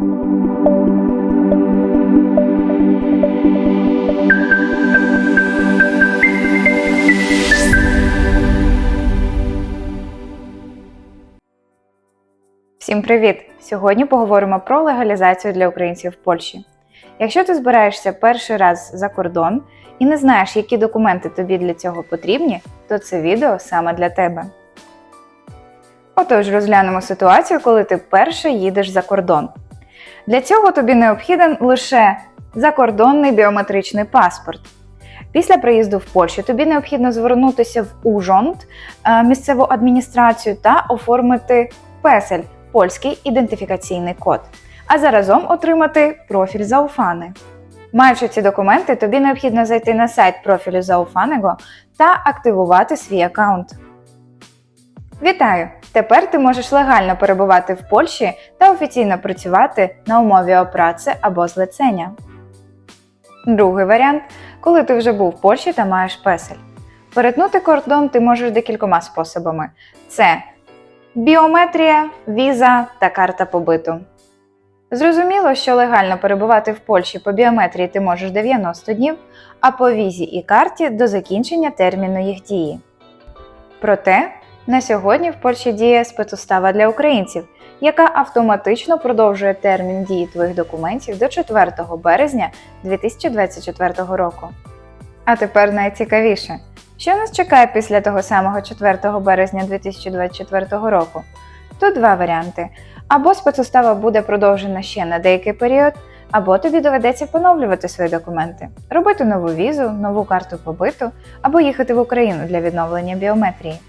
Всім привіт! Сьогодні поговоримо про легалізацію для українців в Польщі. Якщо ти збираєшся перший раз за кордон і не знаєш, які документи тобі для цього потрібні, то це відео саме для тебе. Отож, розглянемо ситуацію, коли ти вперше їдеш за кордон. Для цього тобі необхіден лише закордонний біометричний паспорт. Після приїзду в Польщу тобі необхідно звернутися в УЖОНД, е, місцеву адміністрацію та оформити песель польський ідентифікаційний код, а заразом отримати профіль Зауфани. Маючи ці документи, тобі необхідно зайти на сайт профілю Зауфаnego та активувати свій аккаунт. Вітаю! Тепер ти можеш легально перебувати в Польщі та офіційно працювати на умові опраці або злицення. Другий варіант коли ти вже був в Польщі та маєш песель. Перетнути кордон ти можеш декількома способами: це біометрія, віза та карта побиту. Зрозуміло, що легально перебувати в Польщі по біометрії ти можеш 90 днів, а по візі і карті до закінчення терміну їх дії. Проте на сьогодні в Польщі діє спецустава для українців, яка автоматично продовжує термін дії твоїх документів до 4 березня 2024 року. А тепер найцікавіше. Що нас чекає після того самого 4 березня 2024 року? Тут два варіанти. Або спецустава буде продовжена ще на деякий період, або тобі доведеться поновлювати свої документи, робити нову візу, нову карту побиту, або їхати в Україну для відновлення біометрії.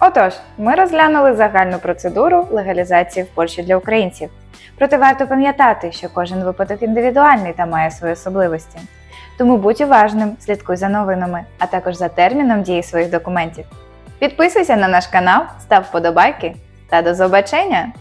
Отож, ми розглянули загальну процедуру легалізації в Польщі для українців. Проте варто пам'ятати, що кожен випадок індивідуальний та має свої особливості. Тому будь уважним, слідкуй за новинами, а також за терміном дії своїх документів. Підписуйся на наш канал, став вподобайки та до побачення!